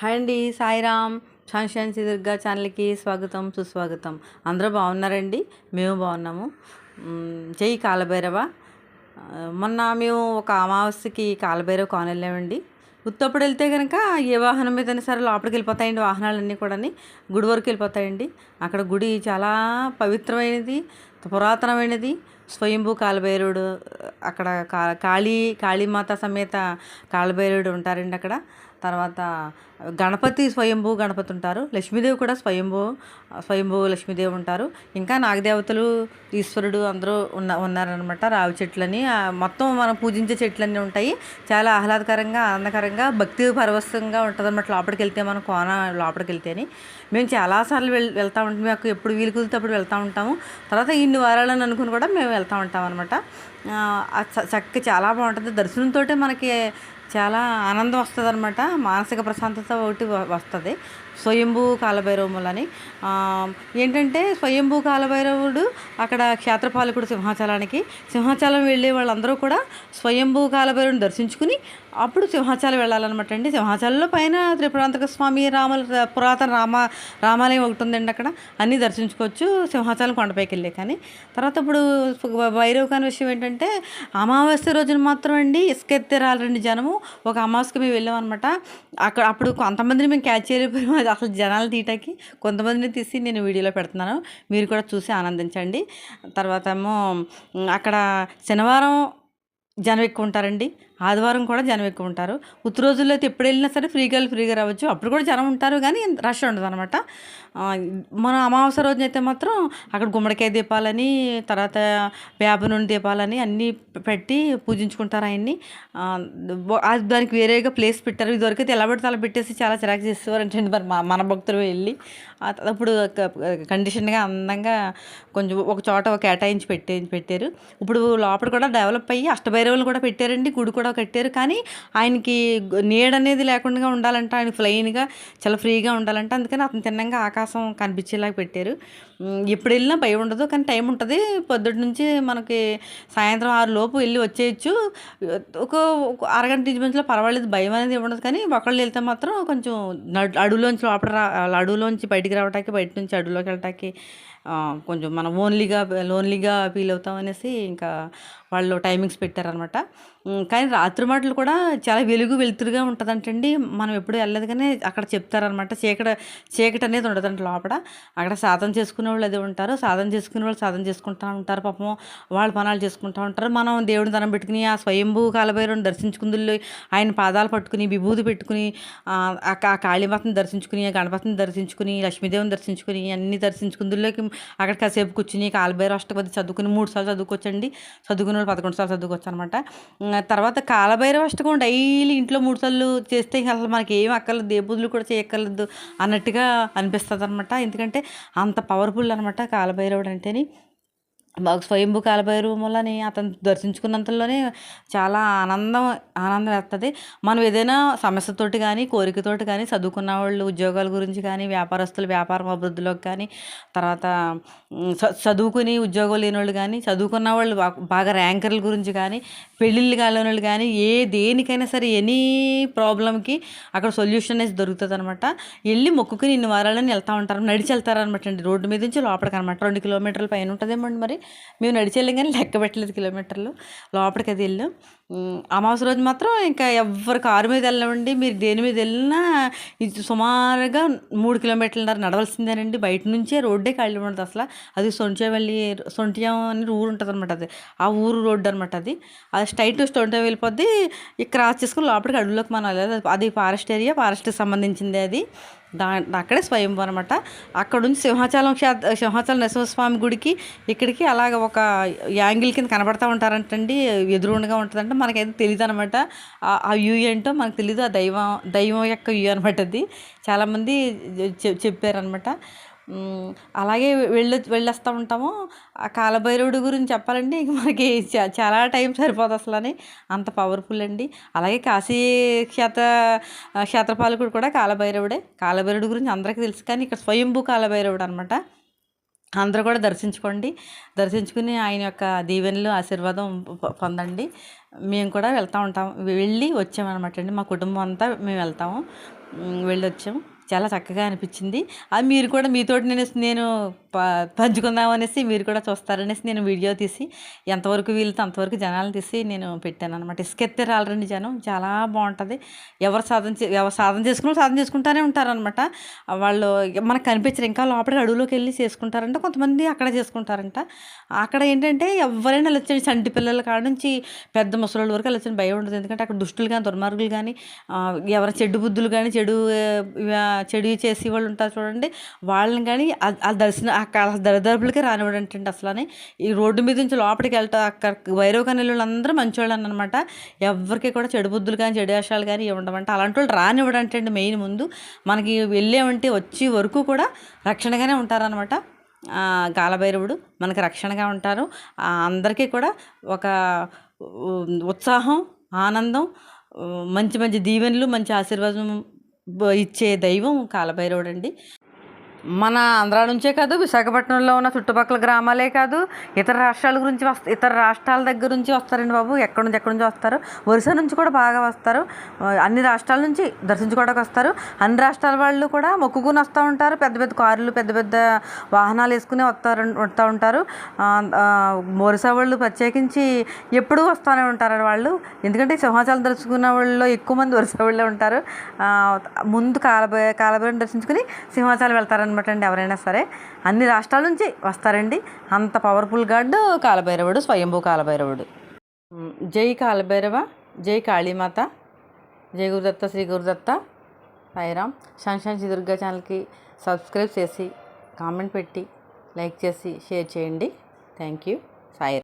Hi అండి Sairam. Sunshine సిదుర్గా ఛానల్కి స్వాగతం సుస్వాగతం. అందరూ బాగున్నారండి? మేము బాగున్నాము. జై కాలభైరవ. మొన్న మేము ఒక అమావాస్యకి కాలభైరవ కాన్ వెళ్ళామండి ఉత్తప్పుడు వెళ్తే కనుక ఏ వాహనం మీద సరే లోపలికి వెళ్ళిపోతాయండి వాహనాలన్నీ కూడా గుడి వరకు వెళ్ళిపోతాయండి. అక్కడ గుడి చాలా పవిత్రమైనది పురాతనమైనది. స్వయంభూ కాలభైరవుడు అక్కడ కా కాళీ కాళీమాత సమేత కాలభైరవుడు ఉంటారండి అక్కడ. తర్వాత గణపతి స్వయంభూ గణపతి ఉంటారు. లక్ష్మీదేవి కూడా స్వయంభూ స్వయంభూ లక్ష్మీదేవి ఉంటారు. ఇంకా నాగదేవతలు ఈశ్వరుడు అందరూ ఉన్న ఉన్నారనమాట రావి చెట్లని. మొత్తం మనం పూజించే చెట్లన్నీ ఉంటాయి. చాలా ఆహ్లాదకరంగా ఆనందకరంగా భక్తి పరవశంగా ఉంటుంది అనమాట లోపలికి వెళ్తే మనం కోన లోపలికి వెళ్తేని మేము చాలాసార్లు వెళ్ వెళ్తూ ఉంటాం. మాకు ఎప్పుడు వీలు కుదిరితే అప్పుడు వెళ్తూ ఉంటాము. తర్వాత ఇన్ని వారాలని అనుకుని కూడా మేము వెళ్తూ ఉంటాం అనమాట చక్కగా చాలా బాగుంటుంది. దర్శనంతో మనకి చాలా ఆనందం వస్తుంది అనమాట మానసిక ప్రశాంతత ఒకటి వస్తుంది. స్వయంభూ కాలభైరవములని. ఏంటంటే స్వయంభూ కాలభైరవుడు అక్కడ క్షేత్రపాలకుడు సింహాచలానికి. సింహాచలం వెళ్ళే వాళ్ళందరూ కూడా స్వయంభూ కాలభైరవుని దర్శించుకుని అప్పుడు సింహాచలం వెళ్ళాలన్నమాట అండి. సింహాచలంలో పైన త్రిపురాంతక స్వామి రాముల పురాతన రామ రామాలయం ఒకటి ఉందండి అక్కడ. అన్నీ దర్శించుకోవచ్చు. సింహాచలం కొండపైకి వెళ్ళే కానీ. తర్వాత ఇప్పుడు భైరవ కాని విషయం ఏంటంటే అమావాస్య రోజున మాత్రం అండి ఇసుకెత్తే రాలండి జనము. ఒక అమావాస్యకి మేము వెళ్ళాం అనమాట అక్కడ అప్పుడు కొంతమందిని మేము క్యాచ్ చేయలేకపోయాం అది అసలు జనాలు తీయటానికి కొంతమందిని తీసి నేను వీడియోలో పెడుతున్నాను. మీరు కూడా చూసి ఆనందించండి. తర్వాత ఏమో అక్కడ శనివారం జనం ఎక్కువ ఉంటారండి. ఆదివారం కూడా జనం ఎక్కువ ఉంటారు. ఉత్తర రోజుల్లో అయితే ఎప్పుడు వెళ్ళినా సరే ఫ్రీగా వెళ్ళి ఫ్రీగా రావచ్చు. అప్పుడు కూడా జనం ఉంటారు కానీ రష్ ఉండదు అనమాట. మన అమావాస్య రోజున అయితే మాత్రం అక్కడ గుమ్మడికాయ దీపాలని తర్వాత వేప నూనె దీపాలని అన్నీ పెట్టి పూజించుకుంటారు ఆయన్ని. దానికి వేరేగా ప్లేస్ పెట్టారు. ఇదివరకు అయితే ఎలా పెడితే అలా పెట్టేసి చాలా చిరాకు చేసేవారు అంటే మరి మన భక్తులు వెళ్ళి. అప్పుడు కండిషన్గా అందంగా కొంచెం ఒక చోట కేటాయించి పెట్టే పెట్టారు. ఇప్పుడు లోపల కూడా డెవలప్ అయ్యి అష్టభైరవులు కూడా పెట్టారండి. గుడి కూడా కట్టారు. కానీ ఆయనకి నీడ అనేది లేకుండా ఉండాలంటే. ఆయన ఫ్లైన్గా చాలా ఫ్రీగా ఉండాలంటే. అందుకని అతను తిన్నంగా ఆకాశం కనిపించేలాగా పెట్టారు. ఎప్పుడు వెళ్ళినా భయం ఉండదు. కానీ టైం ఉంటుంది. పొద్దుటి నుంచి మనకి సాయంత్రం ఆరు లోపు వెళ్ళి వచ్చేయచ్చు. ఒక ఒక అరగంట మంచిలో పర్వాలేదు. భయం అనేది ఉండదు. కానీ ఒకళ్ళు వెళ్తే మాత్రం కొంచెం నడు అడవులోంచి లోపల రా అడవులోంచి బయటికి రావడానికి బయట నుంచి అడవులోకి వెళ్ళటానికి కొంచెం మనం ఓన్లీగా లోన్లీగా ఫీల్ అవుతాం అనేసి ఇంకా వాళ్ళు టైమింగ్స్ పెట్టారనమాట కానీ రాత్రి మాటలు కూడా చాలా వెలుగు వెలుతురుగా ఉంటుందంటండి. మనం ఎప్పుడు వెళ్ళలేదు కానీ అక్కడ చెప్తారనమాట చీకటి చీకటి అనేది ఉండదంట లోపల. అక్కడ సాధన చేసుకునే వాళ్ళు అదే ఉంటారు. సాధన చేసుకునే వాళ్ళు సాధన చేసుకుంటూ ఉంటారు పాపం వాళ్ళ పనాలు చేసుకుంటూ ఉంటారు. మనం దేవుని దండం పెట్టుకుని ఆ స్వయంభూ కాలభైరవుని దర్శించుకుందుల్లో ఆయన పాదాలు పట్టుకుని విభూతి పెట్టుకుని ఆ కాళీమాతను దర్శించుకుని ఆ గణపతిని దర్శించుకుని లక్ష్మీదేవిని దర్శించుకుని అన్ని దర్శించుకుందుల్లోకి అక్కడ కాసేపు కూర్చుని కాలభైరవ అష్టపతి చదువుకుని మూడు సార్లు చదువుకోవచ్చండి. చదువుకునే రోజులు పదకొండు సార్లు చదువుకోవచ్చు అనమాట తర్వాత కాలభైరవ అష్టకం డైలీ ఇంట్లో మూడు సార్లు చేస్తే అసలు మనకి ఏం అక్కర్లేదు దేబుదులు కూడా చేయక్కర్లేదు అన్నట్టుగా అనిపిస్తుంది అనమాట ఎందుకంటే అంత పవర్ఫుల్ అనమాట కాలభైరవుడు అంటేని. మాకు స్వయంభూ కాలభైరవములని అతను దర్శించుకున్నంతలోనే చాలా ఆనందం ఆనందం వేస్తుంది మనం ఏదైనా సమస్యతోటి కానీ కోరికతోటి కానీ చదువుకున్న వాళ్ళు ఉద్యోగాల గురించి కానీ వ్యాపారస్తులు వ్యాపారం అభివృద్ధిలోకి కానీ తర్వాత చదువుకుని ఉద్యోగాలు లేని వాళ్ళు కానీ చదువుకున్న వాళ్ళు బాగా ర్యాంకర్ల గురించి కానీ పెళ్ళిళ్ళు కాలేని వాళ్ళు కానీ ఏ దేనికైనా సరే ఎనీ ప్రాబ్లంకి అక్కడ సొల్యూషన్ అనేది దొరుకుతుంది అనమాట వెళ్ళి మొక్కుకుని ఇన్ని వారాలని వెళ్తూ ఉంటారు నడిచి వెళ్తారనమాట అండి రోడ్డు మీద నుంచి లోపలికి అనమాట. రెండు కిలోమీటర్ల పైన ఉంటుందేమండి మరి? మేము నడిచి కానీ లెక్క పెట్టలేదు కిలోమీటర్లు. లోపలికి అది వెళ్ళాం. ఉమ్, అమావాస్య రోజు మాత్రం ఇంకా ఎవరు కారు మీద వెళ్ళమండి మీరు దేని మీద వెళ్ళినా ఇది సుమారుగా మూడు కిలోమీటర్లన్నర నడవలసిందేనండి. బయట నుంచే రోడ్డే ఖాళీ ఉండదు అసలు. అది సొంటివెల్లి సొంటియం అని ఊరు ఉంటుంది అనమాట అది. ఆ ఊరు రోడ్డు అనమాట అది. అది స్ట్రైట్ సొంటియం వెళ్ళిపోద్ది. ఇక్కడ క్రాస్ చేసుకుని లోపలికి అడవులోకి మనం అది ఫారెస్ట్ ఏరియా. ఫారెస్ట్కి సంబంధించింది అది. దా అక్కడే స్వయంభూ అనమాట అక్కడ నుంచి సింహాచలం క్షేత్ర సింహాచలం నరసింహస్వామి గుడికి ఇక్కడికి అలాగ ఒక యాంగిల్ కింద కనబడతా ఉంటారంటండి ఎదురుండగా ఉంటుందంటే. మనకైతే తెలియదు అనమాట ఆ వ్యూ ఏంటో మనకు తెలియదు ఆ దైవం దైవం యొక్క వ్యూ అనమాట అది. చాలామంది చె- చెప్పారనమాట అలాగే వెళ్ళి వెళ్ళేస్తూ ఉంటాము. ఆ కాలభైరవుడి గురించి చెప్పాలంటే ఇంక మనకి చాలా టైం సరిపోదు అసలు అని అంత పవర్ఫుల్ అండి. అలాగే కాశీ క్షేత్ర క్షేత్రపాలకుడు కూడా కాలభైరవుడే. కాలభైరవుడి గురించి అందరికీ తెలుసు. కానీ ఇక్కడ స్వయంభూ కాలభైరవుడు అనమాట అందరూ కూడా దర్శించుకోండి. దర్శించుకుని ఆయన యొక్క దీవెనలు ఆశీర్వాదం పొందండి. మేము కూడా వెళ్తూ ఉంటాం వెళ్ళి వచ్చామన్నమాట అండి. మా కుటుంబం అంతా మేము వెళ్తాము. వెళ్ళి వచ్చాము చాలా చక్కగా అనిపించింది. అది మీరు కూడా మీతోటి నేను నేను ప పంచుకుందాం అనేసి మీరు కూడా చూస్తారనేసి నేను వీడియో తీసి ఎంతవరకు వీలుతో అంతవరకు జనాలు తీసి నేను పెట్టాను అనమాట ఇసుకెత్తే రాలరండి జనం. చాలా బాగుంటుంది. ఎవరు సాధన ఎవరు సాధన చేసుకుని సాధన చేసుకుంటానే ఉంటారనమాట వాళ్ళు మనకు కనిపించరు. ఇంకా లోపల అడవులోకి వెళ్ళి చేసుకుంటారంట. కొంతమంది అక్కడ చేసుకుంటారంట. అక్కడ ఏంటంటే ఎవరైనా వెళ్ళొచ్చండి. చంటి పిల్లల కాడ నుంచి పెద్ద ముసలి వరకు వెళ్ళొచ్చని భయం ఉండదు. ఎందుకంటే అక్కడ దుష్టులు కానీ దుర్మార్గులు కానీ ఎవరైనా చెడు బుద్ధులు కానీ చెడు చెడు చేసి వాళ్ళు ఉంటారు చూడండి. వాళ్ళని కానీ ఆ దర్శనం అక్కడ దరిదాపులకే రానివ్వడంటండి అసలు ఈ రోడ్డు మీద నుంచి లోపలికి వెళ్తా అక్కడ వైరవ కానీ వాళ్ళందరూ మంచివాళ్ళు అనమాట ఎవరికి కూడా చెడు బుద్ధులు కానీ చెడు వేషాలు కానీ ఇవ్వడమంటే అలాంటి వాళ్ళు రానివ్వడంటండి మెయిన్ ముందు. మనకి వెళ్ళేమంటే వచ్చే వరకు కూడా రక్షణగానే ఉంటారనమాట ఆ, కాలభైరవుడు మనకు రక్షణగా ఉంటారు. అందరికీ కూడా ఒక ఉత్సాహం ఆనందం మంచి మంచి దీవెనలు మంచి ఆశీర్వాదం ఇచ్చే దైవం కాలభైరవుడు అండి మన ఆంధ్ర నుంచే కాదు విశాఖపట్నంలో ఉన్న చుట్టుపక్కల గ్రామాలే కాదు ఇతర రాష్ట్రాల గురించి వస్త ఇతర రాష్ట్రాల దగ్గర నుంచి వస్తారండి బాబు. ఎక్కడి నుంచి ఎక్కడి నుంచి వస్తారు? ఒరిస్సా నుంచి కూడా బాగా వస్తారు. అన్ని రాష్ట్రాల నుంచి దర్శించుకోవడానికి వస్తారు. అన్ని రాష్ట్రాల వాళ్ళు కూడా మొక్కుకుని వస్తూ ఉంటారు. పెద్ద పెద్ద కార్లు పెద్ద పెద్ద వాహనాలు వేసుకుని వస్తారు వస్తూ ఉంటారు. ఆ, ఒరిస్సా వాళ్ళు ప్రత్యేకించి ఎప్పుడూ వస్తూనే ఉంటారు వాళ్ళు. ఎందుకంటే సింహాచలం దర్శించుకున్న వాళ్ళు ఎక్కువ మంది ఒరిస్సా వాళ్ళే ఉంటారు. ముందు కాలబ కాలభైరవం దర్శించుకుని సింహాచలం అనమాట అండి ఎవరైనా సరే. అన్ని రాష్ట్రాల నుంచి వస్తారండి. అంత పవర్ఫుల్ గాడ్ కాలభైరవుడు స్వయంభూ కాలభైరవుడు. జై కాలభైరవ జై కాళీమాత జై గురుదత్త శ్రీ గురుదత్త సాయిరామ్. శంశాన్ దుర్గా ఛానల్కి సబ్స్క్రైబ్ చేసి కామెంట్ పెట్టి లైక్ చేసి షేర్ చేయండి. Thank you. సాయి